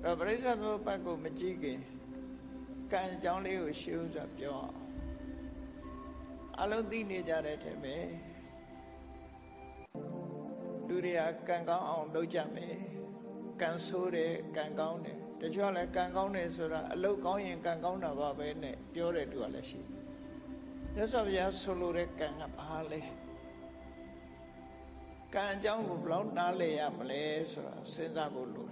တော့ပရိစ္ဆေသမုပ္ပါဒ်ကိုမကြည့်ခင်ကံအကြောင်းလေးကိုရှင်းဥစွာပြောအောင်အလုံးသိနေကြတဲ့ထဲမှာလူတွေကကံကောင်းအောင်လုပ်ကြမယ်ကံဆိုးတယ်ကံကောင်းတယ်တချို့ကလည်းကံကောင်းတယ်ဆိုတာအလုပ်ကောင်းရင်ကံကောင်းတာပါပဲနဲ့ပြောတဲ့သူကလည်းရှိတယ်မြတ်စွာဘုရားဆိုလိုတဲ့ကံကဘာလဲကံအကြောင်းကိုဘယ်လောက်နားလည်ရမလဲဆိုတာစဉ်းစားဖို့လိုတယ်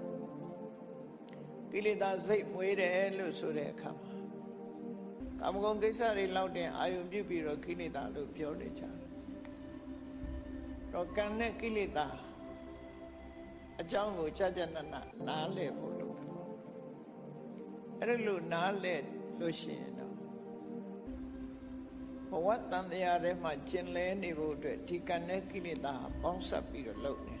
ကိလေသာစိတ်မွေးတယ်လို့ဆိုတဲ့အခါမှာကာမဂုဏ်ကိစ္စတွေလောက်တင်အာယုံပြုပြီးတော့ကိလေသာလို့ပြောနေကြတယ်တော့ကံနဲ့ကိလေသာအကြောင်းကိုကြာကြာနာနာနားလည်ဖို့လုပ်တယ်ပေါ့အဲ့ဒါလို့နားလည်လို့ရှိရင်တော့ဘဝတန်တရားထဲမှာကျင်လဲနေဖို့အတွက်ဒီကံနဲ့ကိလေသာပေါင်းစပ်ပြီးတော့လုပ်နေတာ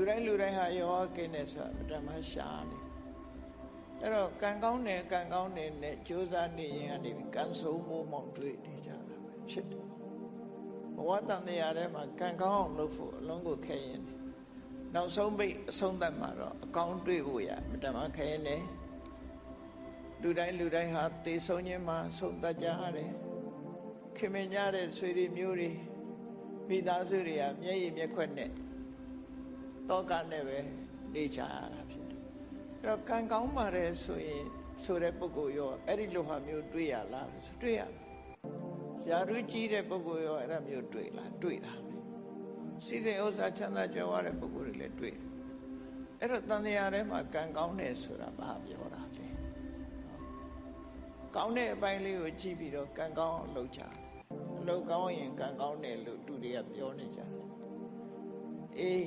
လူတိုင်းလူတိုင်းဟာယောဂကိနေဆိုတာအတ္တမရှားနေအဲ့တော့ကံကောင်းတယ်ကံကောင်းတယ်နဲ့ကြိုးစားနေရင်ကနေပြီးကံဆုံးမိုးမောင်တွေ့နေကြတာပဲဖြစ်တယ်ဘဝတန်တရားထဲမှာကံကောင်းအောင်လုပ်ဖို့အလုံးကိုခဲရင်တယ်နောက်ဆုံးပိတ်အဆုံးသတ်မှာတော့အကောင်းတွေ့ဖို့ရမတမခဲရင်တယ်လူတိုင်းလူတိုင်းဟာသေဆုံးခြင်းမှာဆုံးတတ်ကြရတယ်ခင်မင်ကြတဲ့ဆွေတွေမျိုးတွေမိသားစုတွေကမျက်ရည်မျက်ခွက်နဲ့ တောကနဲ့ပဲနေချရတာဖြစ်တယ်အဲ့တော့ကံကောင်းပါတယ်ဆိုရင်ဆိုတဲ့ပုဂ္ဂိုလ်ရောအဲ့ဒီလိုဟာမျိုးတွေ့ရလားဆိုတွေ့ရရာထူးကြီးတဲ့ပုဂ္ဂိုလ်ရောအဲ့ဒါမျိုးတွေ့လားတွေ့တာပဲစီစဉ်ဥစ္စာချမ်းသာကြွယ်ဝတဲ့ပုဂ္ဂိုလ်တွေလည်းတွေ့အဲ့တော့တန်တရားထဲမှာကံကောင်းတယ်ဆိုတာဘာပြောတာလဲကောင်းတဲ့အပိုင်းလေးကိုကြည့်ပြီးတော့ကံကောင်းအောင်လုပ်ကြအလုပ်ကောင်းရင်ကံကောင်းတယ်လို့သူတွေကပြောနေကြတယ်အေး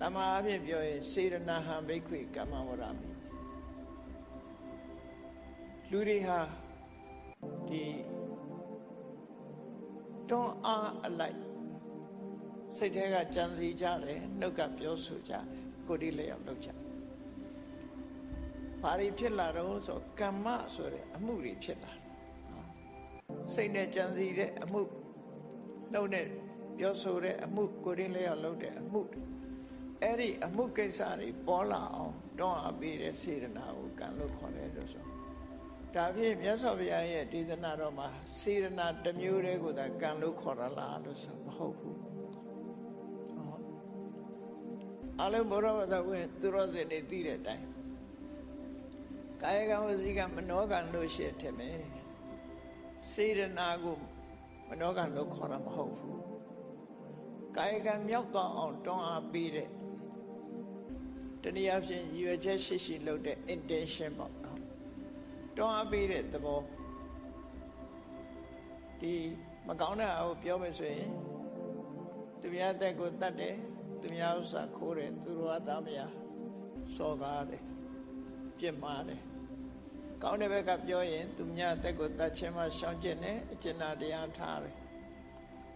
တမအဖြစ်ပြောရင်စေရနာဟံဘိခွေကမ္မဝရမိလူတွေဟာဒီတွန်းအားအလိုက်စိတ်ထဲကကြံစည်ကြတယ်နှုတ်ကပြောဆိုကြတယ်ကိုယ်ဒီလည်းရောက်လုပ်ကြဘာတွေဖြစ်လာတော့ဆိုကမ္မဆိုတဲ့အမှုတွေဖြစ်လာတယ်စိတ်နဲ့ကြံစည်တဲ့အမှုနှုတ်နဲ့ပြောဆိုတဲ့အမှုကိုယ်ဒီလည်းရောက်လုပ်တဲ့အမှု အဲ့ဒီအမှုကိစ္စတွေပေါ်လာအောင်တွန်းအားပေးတဲ့စေတနာကိုကံလို့ခေါ်တယ်လို့ဆိုဒါဖြင့်မြတ်စွာဘုရားရဲ့ဒေသနာတော်မှာစေတနာတစ်မျိုးတည်းကိုသာကံလို့ခေါ်ရလားလို့ဆိုမဟုတ်ဘူးအလုံးဘောရဝတဝင်သူရောစင်နေသိတဲ့အတိုင်းကာယကံဝစီကံမနောကံလို့ရှိတယ်မယ်စေရနာကိုမနောကံလို့ခေါ်တာမဟုတ်ဘူးကာယကံမြောက်သွားအောင်တွန်းအားပေးတဲ့ တနည်းအားဖြင့်ရည်ရွယ်ချက်ရှိရှိလုပ်တဲ့ intention ပေါ့နော်တွန်းအားပေးတဲ့သဘောဒီမကောင်းတဲ့အကိုပြောမယ်ဆိုရင်သူများတဲ့ကိုတတ်တယ်သူများဥစ္စာခိုးတယ်သူတို့အသားမရစော်ကားတယ်ပြစ်မှားတယ်ကောင်းတဲ့ဘက်ကပြောရင်သူများအသက်ကိုတတ်ချင်းမှရှောင်ကျင်တယ်အကျဉ်းတရားထားတယ်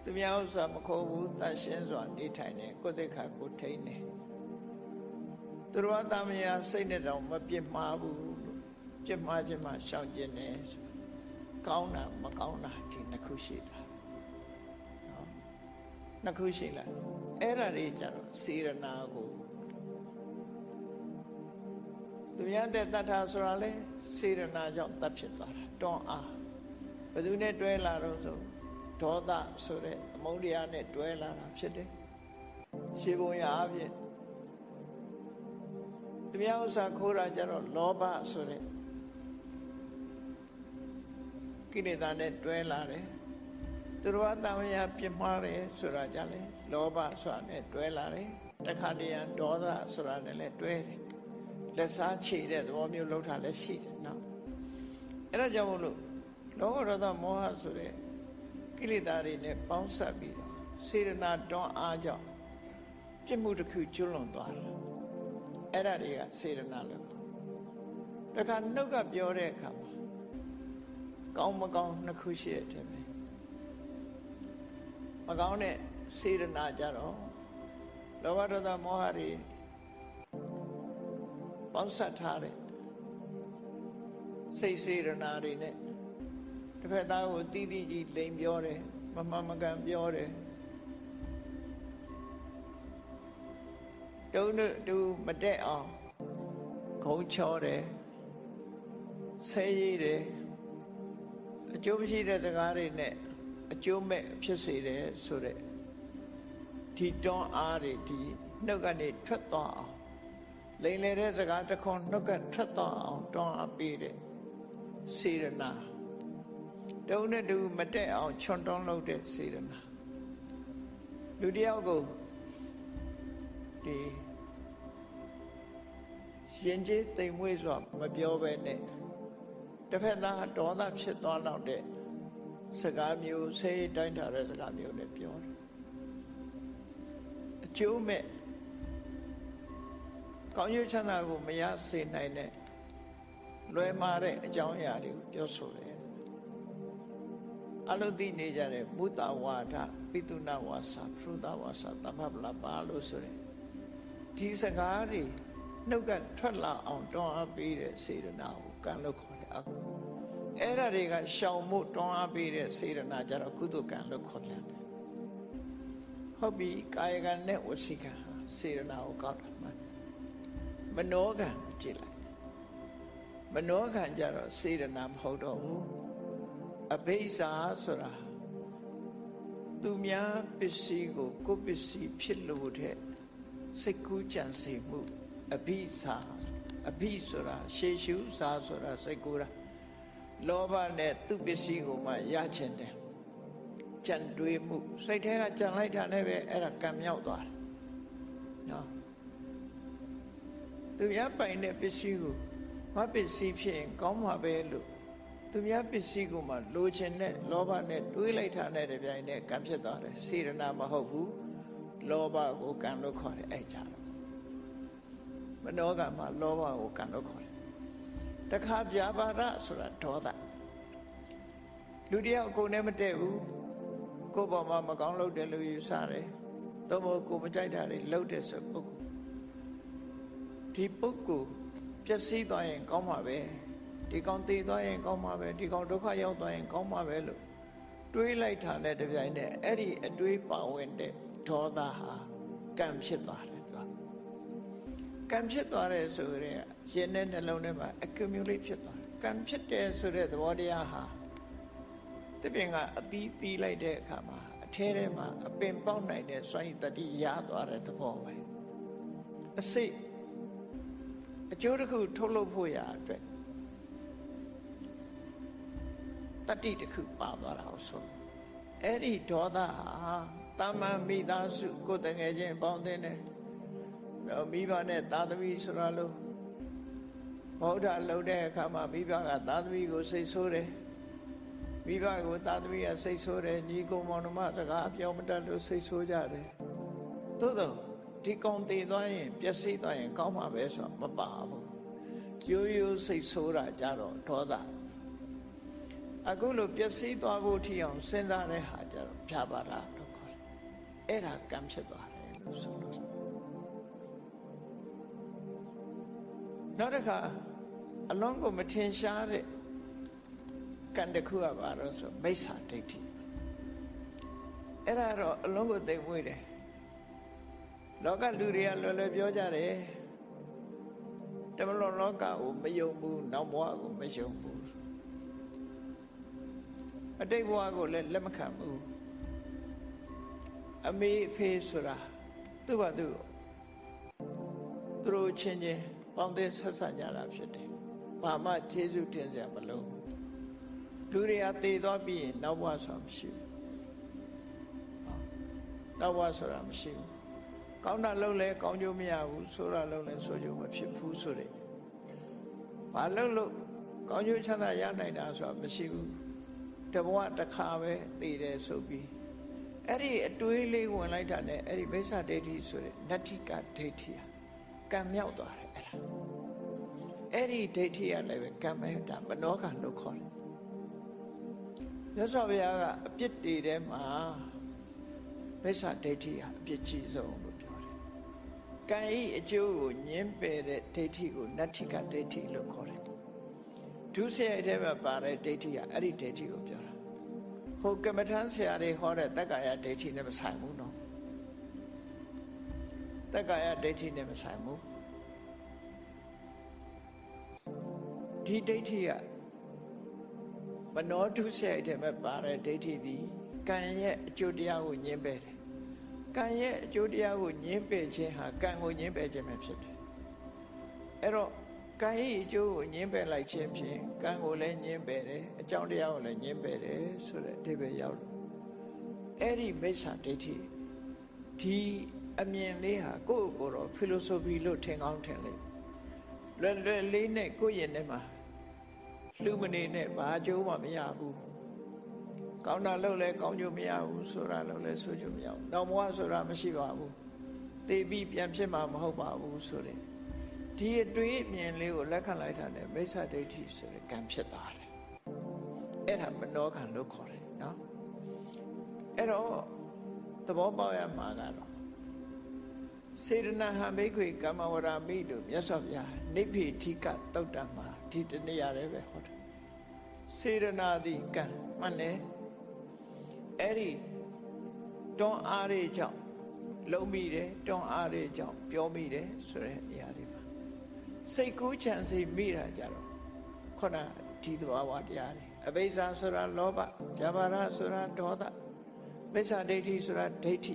သူများဥစ္စာမခိုးဘူးတတ်ရှင်းစွာနေထိုင်တယ်ကိုယ်သက်ခါကိုထိန်းတယ် သူတို့အသားမရစိတ်နဲ့တောင်မပြစ်မှားဘူးလို့ပြစ်မှားခြင်းမှရှောင်ကျင်တယ်ကောင်းတာမကောင်းတာဒီနှစ်ခုရှိတာနော်နှစ်ခုရှိလားအဲ့ဒါတွေကြတော့စေရနာကိုသူများတဲ့တတ်တာဆိုတာလေစေရနာကြောင့်တတ်ဖြစ်သွားတာတွန်းအားဘယ်သူနဲ့တွဲလာတော့ဆိုဒေါသဆိုတဲ့အမုန်းတရားနဲ့တွဲလာတာဖြစ်တယ်ရှင်းပုံရအပြင် သူများဥစ္စာခိုးတာကြတော့လောဘဆိုတဲ့ကိလေသာနဲ့တွဲလာတယ်သူတော်အတမယပြင်းမှားတယ်ဆိုတာကြလဲလောဘဆိုတာနဲ့တွဲလာတယ်တခါတည်းရဒေါသဆိုတာနဲ့လည်းတွဲတယ်လက်စားချေတဲ့သဘောမျိုးလောက်တာလည်းရှိတယ်နော်အဲ့ဒါကြောင့်မို့လို့လောဘဒေါသမောဟဆိုတဲ့ကိလေသာတွေနဲ့ပေါင်းစပ်ပြီးတော့စေရနာတွန်းအားကြောင့်ပြစ်မှုတစ်ခုကျွလွန်သွားတယ် အဲ့ဒါတွေကစေရနာလို့ခေါ်တခါနှုတ်ကပြောတဲ့အခါမှာကောင်းမကောင်းနှစ်ခုရှိတဲ့တည်းပဲမကောင်းတဲ့စေရနာကြတော့လောဘဒေါသမောဟတွေပေါင်းစပ်ထားတဲ့စိတ်စေရနာတွေနဲ့တစ်ဖက်သားကိုတီးတီးကြီးလိန်ပြောတယ်မမမကန်ပြောတယ် တုံးတူမတက်အောင်ခုံချောတယ်ဆဲရည်တယ်အကျိုးမရှိတဲ့စကားတွေနဲ့အကျိုးမဲ့ဖြစ်စေတယ်ဆိုတဲ့ဒီတွန်းအားတွေဒီနှုတ်ကနေထွက်သွားအောင်လိန်လေတဲ့စကားတစ်ခွန်းနှုတ်ကထွက်သွားအောင်တွန်းအားပေးတဲ့စေရနာတုံးနဲ့တူမတက်အောင်ချွန်တွန်းလုပ်တဲ့စေရနာလူတယောက်ကိုဒီ ရှင်ကြီးတိမ်မွေးစွာမပြောဘဲနဲ့တစ်ဖက်သားဒေါသဖြစ်သွားတော့တဲ့စကားမျိုးဆေးတိုင်းထားတဲ့စကားမျိုးနဲ့ပြောတယ်အကျိုးမဲ့ကောင်းကျိုးချမ်းသာကိုမရစေနိုင်တဲ့လွယ်မာတဲ့အကြောင်းအရာတွေကိုပြောဆိုတယ်အလုသိနေကြတဲ့ဘုဒ္ဓဝါဒပိတုနာဝါစာဖရုဒဝါစာတမ္ပလပါလို့ဆိုရင်ဒီစကားတွေ နှုတ်ကထွက်လာအောင်တွန်းအားပေးတဲ့စေတနာကိုကံလို့ခေါ်တယ်အခုအဲ့ဒါတွေကရှောင်မှုတွန်းအားပေးတဲ့စေတနာကြတော့ကုသကံလို့ခေါ်တယ်ဟုတ်ပြီကာယကံနဲ့ဝစီကံစေတနာကိုကောက်တာမှန်မနောကံကြည့်လိုက်မနောကံကြတော့စေတနာမဟုတ်တော့ဘူးအဘိဇာဆိုတာသူများပစ္စည်းကိုကိုယ်ပစ္စည်းဖြစ်လို့တဲ့စိတ်ကူးကြံစီမှု အဘိဇာအဘိဆိုတာရှေရှုစာဆိုတာစိတ်ကူးတာလောဘနဲ့သူပစ္စည်းကိုမှရချင်တယ်ကြံတွေးမှုစိတ်ထဲကကြံလိုက်တာနဲ့ပဲအဲ့ဒါကံမြောက်သွားတယ်နော်သူများပိုင်တဲ့ပစ္စည်းကိုမပစ္စည်းဖြစ်ရင်ကောင်းမှာပဲလို့သူများပစ္စည်းကိုမှလိုချင်တဲ့လောဘနဲ့တွေးလိုက်တာနဲ့တပြိုင်နက်ကံဖြစ်သွားတယ်စေရနာမဟုတ်ဘူးလောဘကိုကံလို့ခေါ်တယ်အဲ့ကြတော့ မနောကမှာလောဘကိုကံလို့ခေါ်တယ်တခါပြာပါဒဆိုတာဒေါသလူတယောက်ကိုယ်နဲ့မတည့်ဘူးကိုယ့်ဘောမှာမကောင်းလုပ်တယ်လို့ယူဆတယ်သို့မဟုတ်ကိုမကြိုက်တာတွေလှုပ်တဲ့ဆိုပုဂ္ဂိုလ်ဒီပုဂ္ဂိုလ်ပျက်စီးသွားရင်ကောင်းမှာပဲဒီကောင်တည်သွားရင်ကောင်းမှာပဲဒီကောင်ဒုက္ခရောက်သွားရင်ကောင်းမှာပဲလို့တွေးလိုက်တာနဲ့တပြိုင်နက်အဲ့ဒီအတွေးပါဝင်တဲ့ဒေါသဟာကံဖြစ်သွားတယ်သူ ကကံဖြစ်သွားတယ်ဆိုရင်ရှင်တဲ့နှလုံးထဲမှာ accumulate ဖြစ်သွားတယ်ကံဖြစ်တယ်ဆိုတဲ့သဘောတရားဟာတပင်ကအသီးသီးလိုက်တဲ့အခါမှာအထဲထဲမှာအပင်ပေါက်နိုင်တဲ့စွမ်းရည်တတိရသွားတဲ့သဘောပဲအစိတ်အကျိုးတစ်ခုထုတ်လုပ်ဖို့ရအတွက်တတိတစ်ခုပါသွားတာဆိုအဲ့ဒီဒေါသဟာတာမန်မိသားစုကိုယ်တငယ်ချင်းပေါင်းတဲ့နဲ့တော့ မိဘနဲ့သာသမီဆိုတာလို့ဗုဒ္ဓလှုပ်တဲ့အခါမှာမိဘကသာသမီကိုစိတ်ဆိုးတယ်မိဘကိုသာသမီကစိတ်ဆိုးတယ်ညီကိုမောင်နှမစကားပြောမတတ်လို့စိတ်ဆိုးကြတယ်သို့တော့ဒီကောင်တည်သွားရင်ပျက်စီးသွားရင်ကောင်းမှာပဲဆိုတော့မပါဘူးရိုးရိုးစိတ်ဆိုးတာကြတော့ဒေါသအခုလိုပျက်စီးသွားဖို့ထီအောင်စဉ်းစားတဲ့ဟာကြတော့ဖြာပါတာလို့ခေါ်တယ်အဲ့ဒါကံဖြစ်သွားတယ်လို့ဆိုလို့ နောက်တစ်ခါအလုံးကိုမထင်ရှားတဲ့ကံတစ်ခုကပါတော့ဆိုမိစ္ဆာဒိဋ္ဌိအဲ့ဒါတော့အလုံးကိုသိမွေးတယ်လောကလူတွေကလွယ်လွယ်ပြောကြတယ်တမလွန်လောကကိုမယုံဘူးနောက်ဘဝကိုမယုံဘူးအတိတ်ဘဝကိုလည်းလက်မခံဘူးအမေအဖေဆိုတာသူ့ဘာသူသူတို့ချင်းချင်း ပေါင်းတဲ့ဆက်ဆံကြတာဖြစ်တယ်ဘာမှကျေးဇူးတင်စရာမလိုလူတွေကတည်သွားပြီးရင်နောက်ဘဝဆိုတာမရှိဘူးနောက်ဘဝဆိုတာမရှိဘူးကောင်းတာလုပ်လဲကောင်းကျိုးမရဘူးဆိုးတာလုပ်လဲဆိုးကျိုးမဖြစ်ဘူးဆိုတဲ့ဘာလုပ်လို့ကောင်းကျိုးချမ်းသာရနိုင်တာဆိုတာမရှိဘူးတဘဝတစ်ခါပဲတည်တယ်ဆိုပြီးအဲ့ဒီအတွေးလေးဝင်လိုက်တာနဲ့အဲ့ဒီမိစ္ဆာဒိဋ္ဌိဆိုတဲ့နတ္ထိကဒိဋ္ဌိဟာကံမြောက်သွားတယ် အဲ့ဒါအဲ့ဒီဒိဋ္ဌိကလည်းပဲကံမဲ့တာမနောကလို့ခေါ်တယ်မြတ်စွာဘုရားကအပြစ်တွေထဲမှာမိစ္ဆာဒိဋ္ဌိဟာအပြစ်ကြီးဆုံးလို့ပြောတယ်ကံဤအကျိုးကိုညင်းပယ်တဲ့ဒိဋ္ဌိကိုနတ္ထိကဒိဋ္ဌိလို့ခေါ်တယ်ဒုစရိုက်ထဲမှာပါတဲ့ဒိဋ္ဌိကအဲ့ဒီဒိဋ္ဌိကိုပြောတာဟိုကမ္မထမ်းဆရာတွေဟောတဲ့တက္ကာယဒိဋ္ဌိနဲ့မဆိုင်ဘူးနော်တက္ကာယဒိဋ္ဌိနဲ့မဆိုင်ဘူး ဒီဒိဋ္ဌိကမနောဒုစရိုက်ထဲမှာပါတဲ့ဒိဋ္ဌိသည်ကံရဲ့အကျိုးတရားကိုညှင်းပယ်တယ်ကံရဲ့အကျိုးတရားကိုညှင်းပယ်ခြင်းဟာကံကိုညှင်းပယ်ခြင်းပဲဖြစ်တယ်အဲ့တော့ကံ၏အကျိုးကိုညှင်းပယ်လိုက်ခြင်းဖြင့်ကံကိုလည်းညှင်းပယ်တယ်အကြောင်းတရားကိုလည်းညှင်းပယ်တယ်ဆိုတဲ့အဓိပ္ပာယ်ရောက်တယ်အဲ့ဒီမိစ္ဆာဒိဋ္ဌိဒီအမြင်လေးဟာကိုယ့်ကိုယ်တော့ philosophy လို့ထင်ကောင်းထင်လိမ့်လွယ်လွယ်လေးနဲ့ကိုယ့်ရင်ထဲမှာ လှူမနေနဲ့ဘာအကျိုးမှမရဘူးကောင်းတာလုပ်လဲကောင်းကျိုးမရဘူးဆိုတာလုပ်လဲဆိုကျိုးမရဘူးနောက်ဘဝဆိုတာမရှိပါဘူးသေပြီးပြန်ဖြစ်မှာမဟုတ်ပါဘူးဆိုတဲ့ဒီအတွေးအမြင်လေးကိုလက်ခံလိုက်တာနဲ့မိစ္ဆာဒိဋ္ဌိဆိုတဲ့ကံဖြစ်သွားတယ်အဲ့ဒါမနောကံလို့ခေါ်တယ်နော်အဲ့တော့သဘောပေါက်ရမှာကတော့စေတနာဟံဘိခွေကမ္မဝရမိလို့မြတ်စွာဘုရားနိဗ္ဗိထိကတုတ်တံမှာ ဒီတနေ့ရတယ်ပဲဟောတယ်စေရနာတိကံမှန်တယ်အဲ့ဒီတွန်းအားတွေကြောင့်လုံးမိတယ်တွန်းအားတွေကြောင့်ပြောမိတယ်ဆိုတဲ့နေရာလေးပါစိတ်ကူးချမ်းစိတ်မိတာကြတော့ခုနဒီသဘာဝတရားတွေအဘိဇာဆိုတာလောဘဗျာပါဒဆိုတာဒေါသမိစ္ဆာဒိဋ္ဌိဆိုတာဒိဋ္ဌိ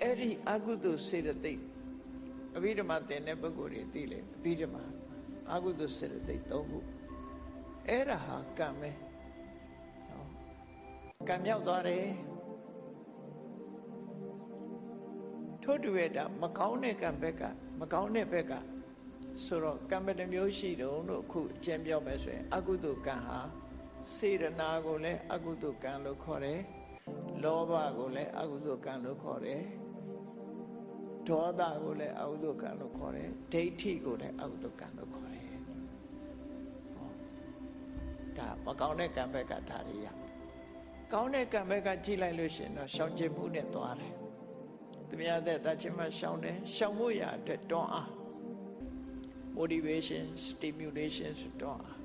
အဲ့ဒီအကုသိုလ်စေတသိက်အဘိဓမ္မာသင်တဲ့ပုဂ္ဂိုလ်တွေသိလေအဘိဓမ္မာ အကုသိုလ်စေတသိက်၃ခုအဲ့ဒါဟာကံပဲနော်ကံမြောက်သွားတယ်ထို့တူရဲ့ဒါမကောင်းတဲ့ကံဘက်ကမကောင်းတဲ့ဘက်ကဆိုတော့ကံဘယ်နှမျိုးရှိတုံးလို့အခုအကျဉ်းပြောမယ်ဆိုရင် အကုသိုလ်ကံဟာစေရနာကိုလည်းအကုသိုလ်ကံလို့ခေါ်တယ်လောဘကိုလည်းအကုသိုလ်ကံလို့ခေါ်တယ် ဒေါသကိုလည်းအကုသိုလ်ကံလို့ခေါ်တယ်ဒိဋ္ဌိကိုလည်းအကုသိုလ်ကံလို့ခေါ်တယ်ဒါမကောင်းတဲ့ကံဘက်ကဒါတွေရကောင်းတဲ့ကံဘက်ကကြည့်လိုက်လို့ရှိရင်တော့ရှောင်ကျဉ်မှုနဲ့သွားတယ်သူများတဲ့တချင်းမှရှောင်တယ်ရှောင်ဖို့ရအတွက်တွန်းအား motivation stimulation ဆိုတွန်းအား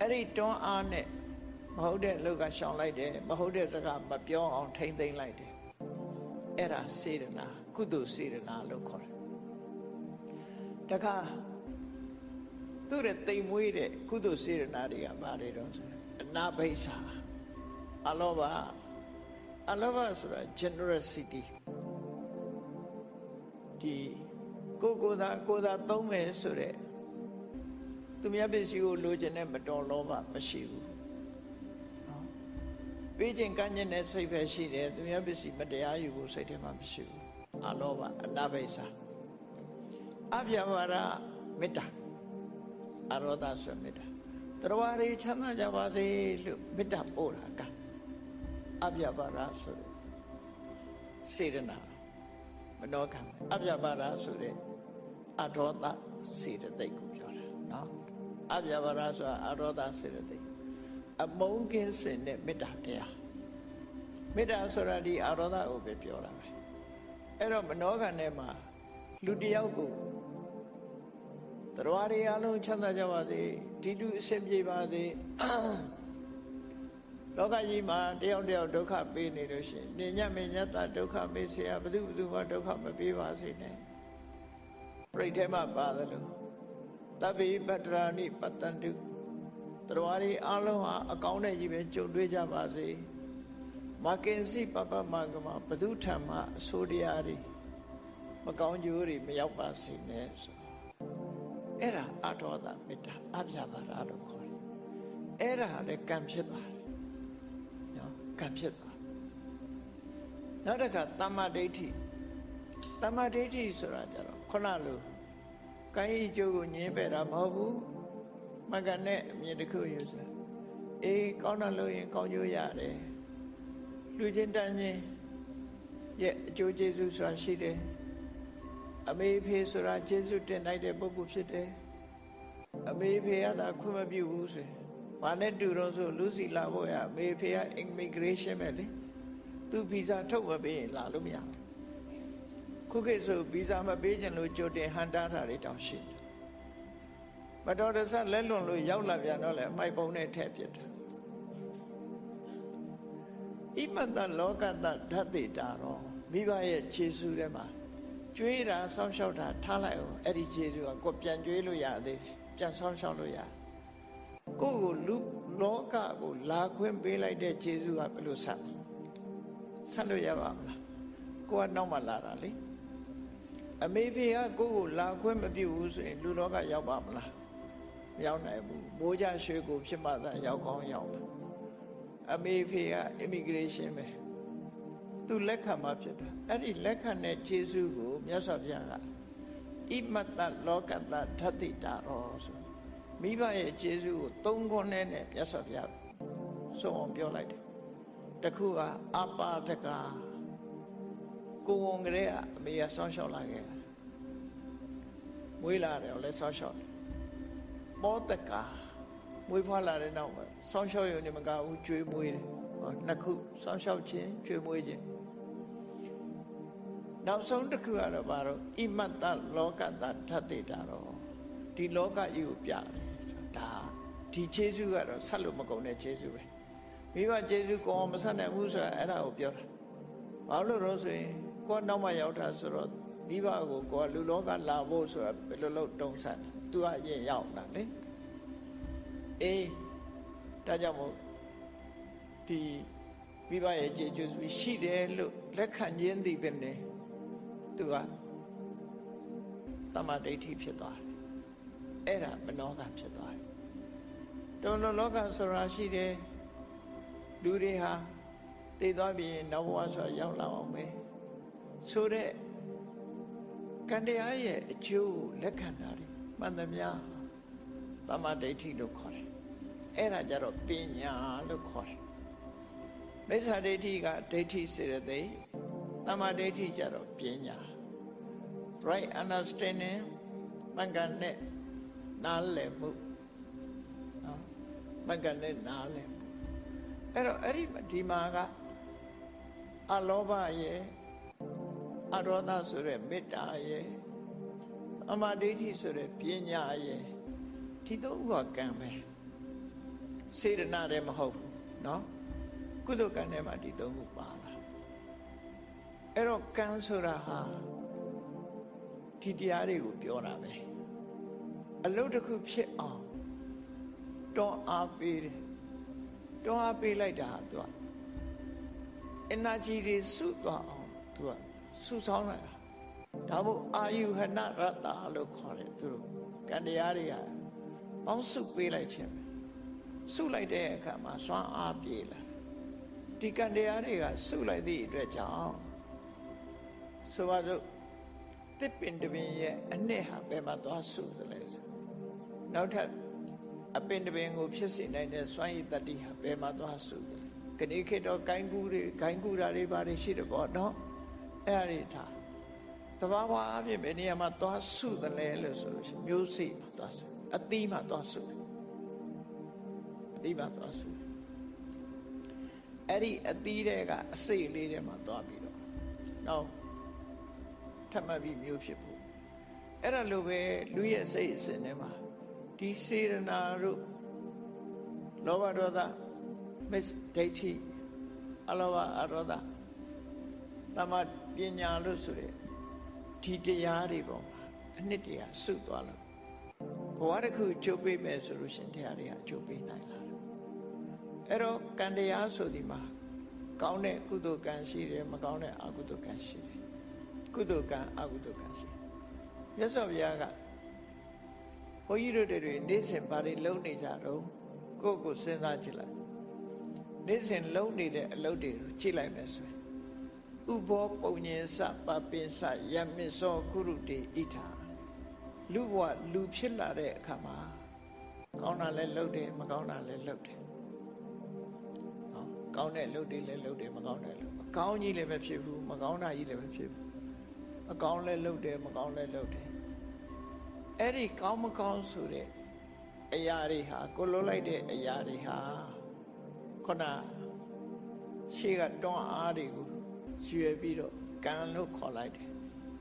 အဲ့ဒီတွန်းအားနဲ့မဟုတ်တဲ့လောက်ကရှောင်လိုက်တယ်မဟုတ်တဲ့စကားမပြောအောင်ထိမ့်သိမ့်လိုက်တယ်အဲ့ဒါစေတနာ ကုသိုလ်စေတနာလို့ခေါ်တယ်တခါသူ့ရဲ့တိမ်မွေးတဲ့ကုသိုလ်စေတနာတွေကဘာတွေတော့ဆိုအနာဘိဆာအလောဘအလောဘဆိုတာ generosity ဒီကိုကိုသာကိုသာသုံးမယ်ဆိုတဲ့သူများပစ္စည်းကိုလိုချင်တဲ့မတော်လောဘမရှိဘူးနော်ပေးခြင်းကမ်းခြင်းနဲ့စိတ်ပဲရှိတယ်သူများပစ္စည်းမတရားယူဖို့စိတ်ထဲမှာမရှိဘူး အလောဘအနာဘိဆာအပြဘာရမေတ္တာအရောဒဆိုမေတ္တာတရားရီချမ်းသာကြပါစေလို့မေတ္တာပို့တာကအပြဘာရဆိုစေရနာမနောကံအပြပါဒဆိုတဲ့အရောဒစေတသိက်ကိုပြောတာနော်အပြပါဒဆိုတာအရောဒစေတသိက်အမုန်းကင်းစင်တဲ့မေတ္တာတရားမေတ္တာဆိုတာဒီအရောဒကိုပဲပြောတာပဲ အဲ့တော့မနောကံထဲမှာလူတယောက်ကိုတရားတွေအလုံးချမ်းသာကြပါစေဒီလူအဆင်ပြေပါစေလောကကြီးမှာတယောက်တယောက်ဒုက္ခပေးနေလို့ရှိရင်နေညမညတဒုက္ခပေးเสียဘယ်သူဘယ်သူမှဒုက္ခမပေးပါစေနဲ့ပြိဋ္ဌဲမှာပါတယ်လို့တပိပတ္တရာနိပတ္တန္တုတရားတွေအလုံးဟာအကောင်းတဲ့ကြီးပဲကြုံတွေ့ကြပါစေ မကင်စီပပမကမဘသူထံမှအဆိုးတရားတွေမကောင်းကျိုးတွေမရောက်ပါစေနဲ့ဆိုအဲ့ဒါအထောဒမေတ္တာအပြပါရလို့ခေါ်တယ်အဲ့ဒါလည်းကံဖြစ်သွားတယ်နော်ကံဖြစ်သွားနောက်တစ်ခါတမ္မာဒိဋ္ဌိတမ္မာဒိဋ္ဌိဆိုတာကြတော့ခုနလိုကိုင်းကြီးကျိုးကိုညင်းပယ်တာမဟုတ်ဘူးမကနဲ့အမြင်တစ်ခုယူစားအေးကောင်းတာလို့ရင်ကောင်းကျိုးရတယ် လူချင်းတန်းချင်းရဲ့အကျိုးကျေးဇူးဆိုတာရှိတယ်အမေဖေဆိုတာကျေးဇူးတင်လိုက်တဲ့ပုဂ္ဂိုလ်ဖြစ်တယ်အမေဖေကသာခွင့်မပြုဘူးဆိုဘာနဲ့တူတော့ဆိုလူစီလာဖို့ရအမေဖေက immigration ပဲလေသူဗီဇာထုတ်မပေးရင်လာလို့မရခုခေတ်ဆိုဗီဇာမပေးချင်လို့ကြိုတင်ဟန်တားတာတွေတောင်ရှိတယ်မတော်တဆလက်လွန်လို့ရောက်လာပြန်တော့လေအမိုက်ပုံနဲ့ထည့်ပြစ်တယ် ဣမတလောကတဓာတိတာတော့မိဘရဲ့ခြေဆူထဲမှာကျွေးတာစောင့်ရှောက်တာထားလိုက်အောင်အဲ့ဒီခြေဆူကကိုပြန်ကျွေးလို့ရသေးတယ်ပြန်စောင့်ရှောက်လို့ရကိုကိုလူလောကကိုလာခွင့်ပေးလိုက်တဲ့ခြေဆူကဘယ်လိုဆက်ဆက်လို့ရပါမလားကိုကနောက်မှလာတာလေအမေဖေကကိုကိုလာခွင့်မပြုဘူးဆိုရင်လူလောကရောက်ပါမလားမရောက်နိုင်ဘူးမိုးကြရွှေကိုဖြစ်မှသာရောက်ကောင်းရောက်မှာ အမေဖေက immigration ပဲသူလက်ခံမှဖြစ်တယ်အဲ့ဒီလက်ခံတဲ့ခြေဆုကိုမြတ်စွာဘုရားကဣမတ္တလောကတ္တဓတ္တိတာရောဆိုမိဘရဲ့ခြေဆုကိုသုံးခွန်းနဲ့မြတ်စွာဘုရားဆုံးအောင်ပြောလိုက်တယ်တခုကအပါဒကကိုဝန်ကလေးကအမေကဆောင်းလျှောက်လာခဲ့တာမွေးလာတယ်လည်းဆောင်းလျှောက်တယ်မောတကာ မွေးဖွားလာတဲ့နောက်မှာဆောင်းလျှောက်ရုံနဲ့မကဘူးကျွေးမွေးတယ်နှစ်ခုဆောင်းလျှောက်ခြင်းကျွေးမွေးခြင်းနောက်ဆုံးတစ်ခုကတော့ဘာလို့ဣမတ္တလောကတ္တဓာတိတာတော့ဒီလောကကြီးကိုပြတယ်ဒါဒီခြေဆုကတော့ဆက်လို့မကုန်တဲ့ခြေဆုပဲမိဘခြေဆုကောမဆက်နိုင်ဘူးဆိုတာအဲ့ဒါကိုပြောတာဘာလို့လို့ဆိုရင်ကိုယ်နောက်မှရောက်တာဆိုတော့မိဘကိုကိုယ်လူလောကလာဖို့ဆိုတာဘယ်လိုလုပ်တုံးဆန်းသူကအရင်ရောက်တာလေ အေးဒါကြောင့်မို့ဒီမိဘရဲ့ခြေကျူးရှိတယ်လို့လက်ခံခြင်းသည်ပဲနေသူကတမ္မာဒိဋ္ဌိဖြစ်သွားတယ်အဲ့ဒါမနောကဖြစ်သွားတယ်တုံလောလောကဆိုတာရှိတယ်လူတွေဟာတည်သွားပြီးနောက်ဘဝဆိုတာရောက်လာအောင်ပဲဆိုတဲ့ကံတရားရဲ့အကျိုးလက်ခံတာတွေမှန်သမျှတမ္မာဒိဋ္ဌိလို့ခေါ်တယ် အဲ့ဒါကြတော့ပညာလို့ခေါ်တယ်မိစ္ဆာဒိဋ္ဌိကဒိဋ္ဌိစေရသိတမ္မာဒိဋ္ဌိကြတော့ပညာ right understanding မင်္ဂန်နဲ့နားလည်မှုနော်မင်္ဂန်နဲ့နားလည်မှုအဲ့တော့အဲ့ဒီဒီမှာကအလောဘရဲ့အရောဒဆိုတဲ့မေတ္တာရဲ့အမဒိဋ္ဌိဆိုတဲ့ပညာရဲ့ဒီသုံးခုကကံပဲ စေတနာလည်းမဟုတ်ဘူးเนาะကုသိုလ်ကံထဲမှာဒီသုံးခုပါလာအဲ့တော့ကံဆိုတာဟာဒီတရားတွေကိုပြောတာပဲအလုပ်တစ်ခုဖြစ်အောင်တွန်းအားပေးတယ်တွန်းအားပေးလိုက်တာဟာသူက energy တွေစုသွားအောင်သူကစုဆောင်းလိုက်တာဒါမို့အာယုဟနရတ္တလို့ခေါ်တယ်သူတို့ကံတရားတွေကပေါင်းစုပေးလိုက်ခြင်းပဲ စုလိုက်တဲ့အခါမှာစွမ်းအားပြေလာဒီကံတရားတွေကစုလိုက်သည့်အတွက်ကြောင့်ဆိုပါစို့တစ်ပင်တပင်ရဲ့အနှစ်ဟာဘယ်မှာသွားစုသလဲဆိုနောက်ထပ်အပင်တပင်ကိုဖြစ်စေနိုင်တဲ့စွမ်းရည်တတ္တိဟာဘယ်မှာသွားစုသလဲခဏခေတ်တော့ဂိုင်းကူးတွေဂိုင်းကူးတာတွေဘာတွေရှိတယ်ပေါ့နော်အဲ့ဒါတွေထားတဘာဝအဖြစ်ဘယ်နေရာမှာသွားစုသလဲလို့ဆိုလို့ရှိရင်မျိုးစိမှာသွားစုအသီးမှာသွားစုအ သီးမှာသွားစုအဲ့ဒီအသီးတွေကအစိတ်လေးတွေမှာသွားပြီးတော့နောက်ထပ်မှတ်ပြီးမျိုးဖြစ်ဖို့အဲ့ဒါလိုပဲလူရဲ့စိတ်အစဉ်ထဲမှာဒီစေရနာတို့လောဘဒေါသမစ္စဒိဋ္ဌိအလောဘအရောဒတမပညာလို့ဆိုတဲ့ဒီတရားတွေပေါ့အနှစ်တရာစုသွားလို့ဘဝတစ်ခုကျုပ်ပေးမယ်ဆိုလို့ရှင်တရားတွေကကျုပ်ပေးနိုင်လာတယ် အဲ့တော့ကံတရားဆိုဒီမှာကောင်းတဲ့ကုသိုလ်ကံရှိတယ်မကောင်းတဲ့အကုသိုလ်ကံရှိတယ်ကုသိုလ်ကံအကုသိုလ်ကံရှိမြတ်စွာဘုရားကဘုန်းကြီးတို့တွေနေ့စဉ်ဘာတွေလုပ်နေကြတော့ကိုယ့်ကိုစဉ်းစားကြည့်လိုက်နေ့စဉ်လုပ်နေတဲ့အလုပ်တွေကိုကြည့်လိုက်မယ်ဆိုရင်ဥဘောပုံညင်စပပင်စယမစ္စောကုရုတေဣထာလူဘဝလူဖြစ်လာတဲ့အခါမှာကောင်းတာလည်းလုပ်တယ်မကောင်းတာလည်းလုပ်တယ်နော် ကောင်းတဲ့လုပ်တွေလည်းလုပ်တယ်မကောင်းတဲ့လုပ်အကောင်းကြီးလည်းပဲဖြစ်ဘူးမကောင်းတာကြီးလည်းပဲဖြစ်ဘူးအကောင်းလည်းလုပ်တယ်မကောင်းလည်းလုပ်တယ်အဲ့ဒီကောင်းမကောင်းဆိုတဲ့အရာတွေဟာကိုလွတ်လိုက်တဲ့အရာတွေဟာခုနရှေ့ကတွန်းအားတွေကိုရွယ်ပြီးတော့ကံလို့ခေါ်လိုက်တယ်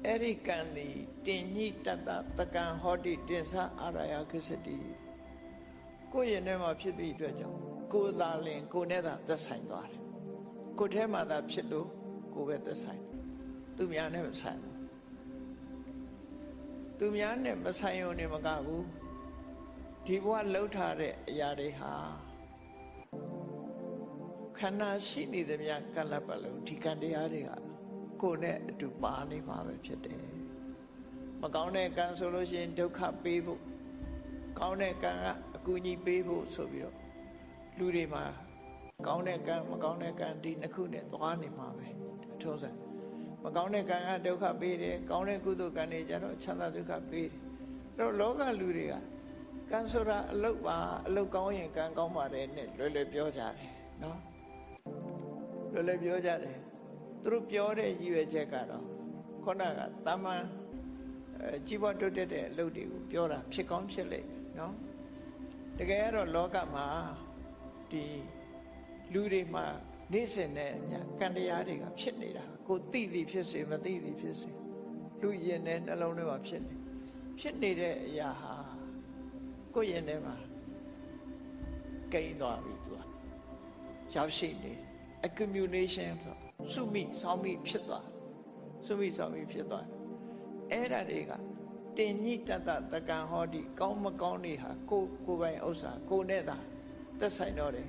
အဲ့ဒီကံဒီတင်ညိတတတကံဟောတိတင်္ဆအာရယခိစတိကိုယ့်ရဲ့ထဲမှာဖြစ်သည့်အတွက်ကြောင့် ကိုယ်သာလင်ကိုယ်နဲ့သာသက်ဆိုင်သွားတယ်ကိုယ်ထဲမှာသာဖြစ်လို့ကိုယ်ပဲသက်ဆိုင်သူများနဲ့မဆိုင်ဘူးသူများနဲ့မဆိုင်ုံနဲ့မကဘူးဒီဘဝလှုပ်ထားတဲ့အရာတွေဟာခန္ဓာရှိနေသမျှကလပ်ပလုံးဒီကံတရားတွေကကိုယ်နဲ့အတူပါနေမှာပဲဖြစ်တယ်မကောင်းတဲ့ကံဆိုလို့ရှိရင်ဒုက္ခပေးဖို့ကောင်းတဲ့ကံကအကူအညီပေးဖို့ဆိုပြီးတော့ လူတွေမှာကောင်းတဲ့ကံမကောင်းတဲ့ကံဒီနှစ်ခုနဲ့သွားနေမှာပဲအထုံးစံမကောင်းတဲ့ကံကဒုက္ခပေးတယ်ကောင်းတဲ့ကုသိုလ်ကံတွေကျတော့ချမ်းသာဒုက္ခပေးတယ်အဲ့တော့လောကလူတွေကကံဆိုတာအလုတ်ပါအလုတ်ကောင်းရင်ကံကောင်းပါတယ်နဲ့လွယ်လွယ်ပြောကြတယ်နော်လွယ်လွယ်ပြောကြတယ်သူတို့ပြောတဲ့ရည်ရွယ်ချက်ကတော့ခုနကတာမန်အဲကြီးပွားတိုးတက်တဲ့အလုပ်တွေကိုပြောတာဖြစ်ကောင်းဖြစ်လိမ့်မယ်နော်တကယ်ကတော့လောကမှာ ဒီလူတွေမှာနေ့စဉ်နဲ့ကံတရားတွေကဖြစ်နေတာကိုသိသည်ဖြစ်စေမသိသည်ဖြစ်စေလူရင်တဲ့နှလုံးထဲမှာဖြစ်နေဖြစ်နေတဲ့အရာဟာကိုယ့်ရင်ထဲမှာကိန်းသွားပြီသူကရောက်ရှိနေ accumulation ဆိုစုမိဆောင်းမိဖြစ်သွားစုမိဆောင်းမိဖြစ်သွားအဲ့ဒါတွေကတင်ညိတတတကံဟောဒီကောင်းမကောင်းတွေဟာကိုကိုပိုင်ဥစ္စာကိုနဲ့သာ သက်ဆိုင်တော့တယ်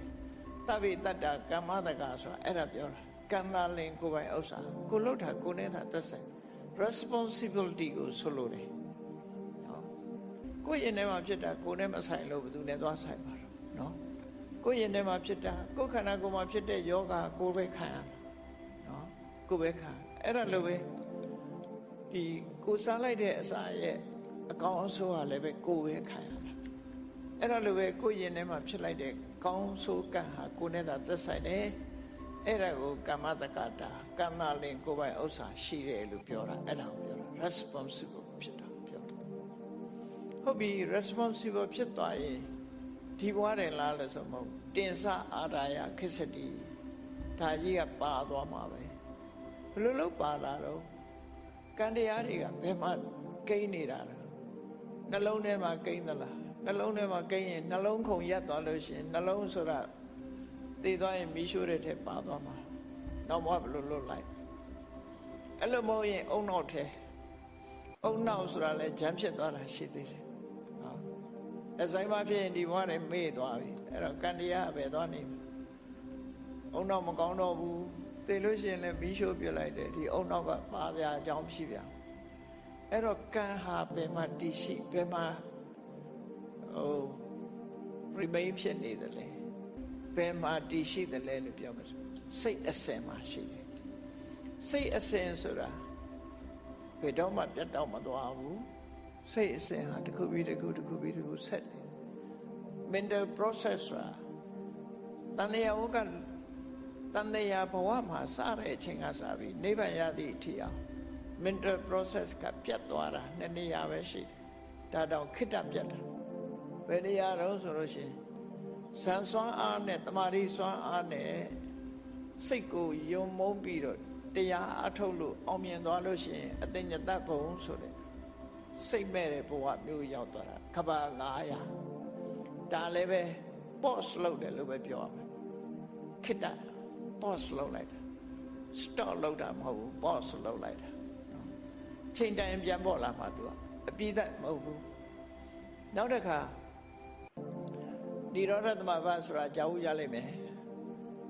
တဗိတတ္တကမ္မတကဆိုတာအဲ့ဒါပြောတာကံသာလင်ကိုပိုင်ဥစ္စာကိုလှုပ်တာကိုနဲ့သာသက်ဆိုင် responsibility ကိုဆိုလိုတယ်ကိုယ့်ရင်ထဲမှာဖြစ်တာကိုယ်နဲ့မဆိုင်လို့ဘယ်သူနဲ့သွားဆိုင်ပါတော့နော်ကိုယ့်ရင်ထဲမှာဖြစ်တာကိုယ်ခန္ဓာကိုယ်မှာဖြစ်တဲ့ယောဂကိုယ်ပဲခံရမှာနော်ကိုယ်ပဲခံအဲ့ဒါလိုပဲဒီကိုယ်စားလိုက်တဲ့အစာရဲ့အကောင်းအဆိုးဟာလည်းပဲကိုယ်ပဲခံရတာ အဲ့ဒါလိုပဲကိုယ်ရင်ထဲမှာဖြစ်လိုက်တဲ့ကောင်းဆိုးကံဟာကိုယ်နဲ့သာသက်ဆိုင်တယ်အဲ့ဒါကိုကမ္မတက္ကတာကံသာလင်ကိုယ်ပိုင်ဥစ္စာရှိတယ်လို့ပြောတာအဲ့ဒါကိုပြောတာ responsible ဖြစ်တာဟုတ်ပြီ responsible ဖြစ်သွားရင်ဒီဘွားတယ်လားလို့ဆိုမဟုတ်တင်စအာရာယခစ္စတိဒါကြီးကပါသွားမှာပဲဘယ်လိုလုပ်ပါလာတော့ကံတရားတွေကဘယ်မှာကိန်းနေတာလဲနှလုံးထဲမှာကိန်းသလား နှလုံးထဲမှာကိန်းရင်နှလုံးခုန်ရက်သွားလို့ရှိရင်နှလုံးဆိုတာတည်သွားရင်မီးရှို့တဲ့ထက်ပါသွားမှာနောက်ဘဝဘယ်လိုလွတ်လိုက်အဲ့လိုမဟုတ်ရင်အုံနောက်ထဲအုံနောက်ဆိုတာလဲဂျမ်းဖြစ်သွားတာရှိသေးတယ်နော်အဆိုင်မဖြစ်ရင်ဒီဘဝနဲ့မေ့သွားပြီအဲ့တော့ကံတရားပဲသွားနေမှာအုံနောက်မကောင်းတော့ဘူးသိလို့ရှိရင်လည်းမီးရှို့ပြလိုက်တယ်ဒီအုံနောက်ကပါရအကြောင်းမရှိပြန်အဲ့တော့ကံဟာဘယ်မှာတည်ရှိဘယ်မှာဟို remain ဖြစ်နေတယ်လဲဘယ်မှာတည်ရှိတယ်လဲလို့ပြောမှာဆိုစိတ်အစဉ်မှာရှိတယ်စိတ်အစဉ်ဆိုတာဘယ်တော့မှပြတ်တော့မသွားဘူးစိတ်အစဉ်ဟာတစ်ခုပြီးတစ်ခုတစ်ခုပြီးတစ်ခုဆက်နေ mental process ဆိုတာတန်တရားဝကတန်တရားဘဝမှာစတဲ့အချိန်ကစပြီးနိဗ္ဗာန်ရသည့်အထိအောင် mental process ကပြတ်သွားတာနှစ်နေရာပဲရှိတယ်ဒါတော့ခိတ္တပြတ်တာ ဘယ်နေရာတော့ဆိုလို့ရှိရင်ဇန်စွမ်းအားနဲ့တမာရီစွမ်းအားနဲ့စိတ်ကိုယုံမုန်းပြီးတော့တရားအထုတ်လို့အောင်မြင်သွားလို့ရှိရင်အသိဉာတဘုံဆိုတဲ့စိတ်မဲ့တဲ့ဘဝမျိုးရောက်သွားတာခဘာ900ဒါလည်းပဲ pause လုပ်တယ်လို့ပဲပြောရမယ်ခိတ္တ pause လုပ်လိုက်တာ stop လုပ်တာမဟုတ်ဘူး pause လုပ်လိုက်တာချိန်တိုင်းပြန်ပေါ်လာမှသူကအပြည့်သက်မဟုတ်ဘူးနောက်တစ်ခါ និရောဓသမဘာဆိုတာကြာဦးရလိမ့်မယ်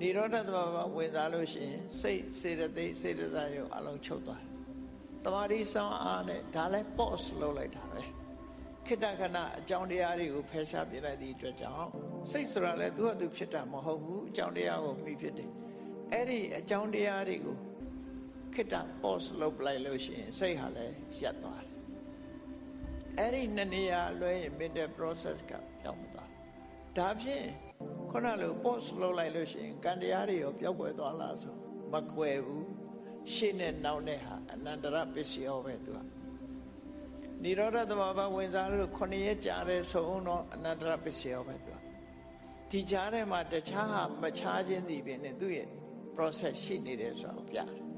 និရောဓသမဘာဝင်စားလို့ရှိရင်စိတ်စေတသိက်စေတစာရုပ်အလုံးချုပ်သွားတယ်တမာရီဆောင်အားနဲ့ဒါလည်း pause လုပ်လိုက်တာပဲခိတ္တခဏအကြောင်းတရားတွေကိုဖယ်ရှားပြလိုက်သည့်အတွက်ကြောင့်စိတ်ဆိုတာလည်းသူ့ဟာသူဖြစ်တာမဟုတ်ဘူးအကြောင်းတရားကိုမိဖြစ်တယ်အဲ့ဒီအကြောင်းတရားတွေကိုခိတ္တ pause လုပ်ပလိုက်လို့ရှိရင်စိတ်ဟာလည်းရပ်သွားတယ် အဲ့ဒီနှစ်နေရာလွဲရင် mental process ကပြောင်းမသွားဒါဖြင့်ခုနလို pause လုပ်လိုက်လို့ရှိရင်ကံတရားတွေရောပျောက်ကွယ်သွားလားဆိုမကွယ်ဘူးရှေ့နဲ့နောက်နဲ့ဟာအနန္တရပစ္စယောပဲသူကនិရောဓသမဘာဝင်စားလို့ခုနှစ်ရက်ကြာတဲ့ဆုံးတော့အနန္တရပစ္စယောပဲသူကဒီကြားထဲမှာတခြားဟာမခြားခြင်းဒီပင်နဲ့သူ့ရဲ့ process ရှိနေတယ်ဆိုတော့ပြတယ်နော်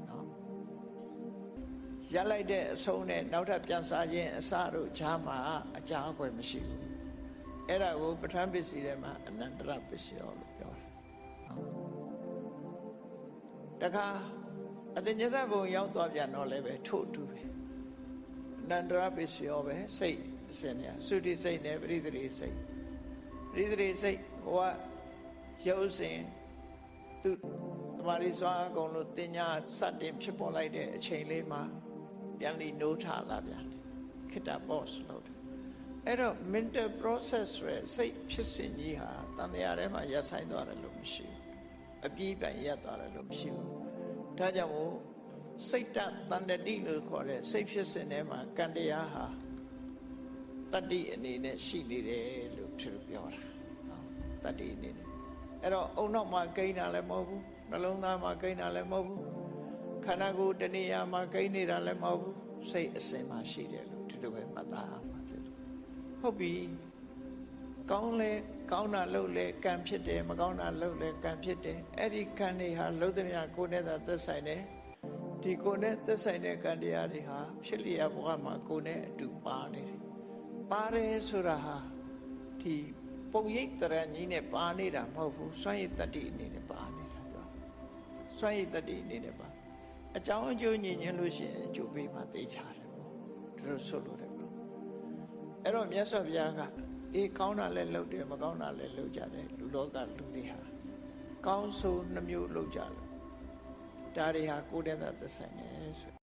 ရလိုက်တဲ့အဆုံးနဲ့နောက်ထပ်ပြန်စားခြင်းအစတို့ဈာမှာအကြောင်းအွယ်မရှိဘူးအဲ့ဒါကိုပဋ္ဌာန်းပစ္စည်းထဲမှာအနန္တရပစ္စည်းလို့ပြောတာတခါအတိညာသဘုံရောက်သွားပြန်တော့လည်းပဲထို့တူပဲအနန္တရပစ္စည်းပဲစိတ်အစဉ်ညာသုတိစိတ်နဲ့ပရိသေရိစိတ်ပရိသေရိစိတ်ဟောရုပ်စဉ်သူတမာရီစွာအကုန်လို့တင်ညာစတင်ဖြစ်ပေါ်လိုက်တဲ့အချိန်လေးမှာ ပြန်ပြီးနိုးထလာပြန်တယ်ခိတ္တ boss လို့အဲ့တော့ mental process ဆိုရယ်စိတ်ဖြစ်စဉ်ကြီးဟာတန်တရားထဲမှာရပ်ဆိုင်သွားတယ်လို့မရှိဘူးအပြည့်ပိုင်ရပ်သွားတယ်လို့မရှိဘူးဒါကြောင့်မို့စိတ်တတန်တတိလို့ခေါ်တဲ့စိတ်ဖြစ်စဉ်ထဲမှာကံတရားဟာတတ္တိအနေနဲ့ရှိနေတယ်လို့သူပြောတာနော်တတ္တိအနေနဲ့အဲ့တော့အုံနောက်မှာကိန်းတာလည်းမဟုတ်ဘူးနှလုံးသားမှာကိန်းတာလည်းမဟုတ်ဘူး ခန္ဓာကိုယ်တဏှာမှာကိန်းနေတာလည်းမဟုတ်ဘူးစိတ်အစဉ်မှာရှိတယ်လို့ဒီလိုပဲမှတ်သားမှာဖြစ်တယ်ဟုတ်ပြီကောင်းလဲကောင်းတာလုပ်လဲကံဖြစ်တယ်မကောင်းတာလုပ်လဲကံဖြစ်တယ်အဲ့ဒီကံတွေဟာလုံးသမျှကိုယ်နဲ့သာသက်ဆိုင်တယ်ဒီကိုယ်နဲ့သက်ဆိုင်တဲ့ကံတရားတွေဟာဖြစ်လျက်ဘဝမှာကိုယ်နဲ့အတူပါနေတယ်ပါတယ်ဆိုတာဟာဒီပုံရိပ်တရံကြီးနဲ့ပါနေတာမဟုတ်ဘူးစွန့်ရည်တတ္တိအနေနဲ့ပါနေတာသူစွန့်ရည်တတ္တိအနေနဲ့ပါ အကြောင်းအကျိုးညင်ညင်လို့ရှိရင်အကျိုးပေးမှသိချတယ်ပေါ့သူတို့ဆိုလို့တယ်ပေါ့အဲ့တော့မြတ်စွာဘုရားကအေးကောင်းတာလည်းလုပ်တယ်မကောင်းတာလည်းလုပ်ကြတယ်လူလောကလူတွေဟာကောင်းဆိုးနှမျိုးလုပ်ကြတယ်ဒါတွေဟာကိုယ်တည်းသာသက်ဆိုင်တယ်ဆို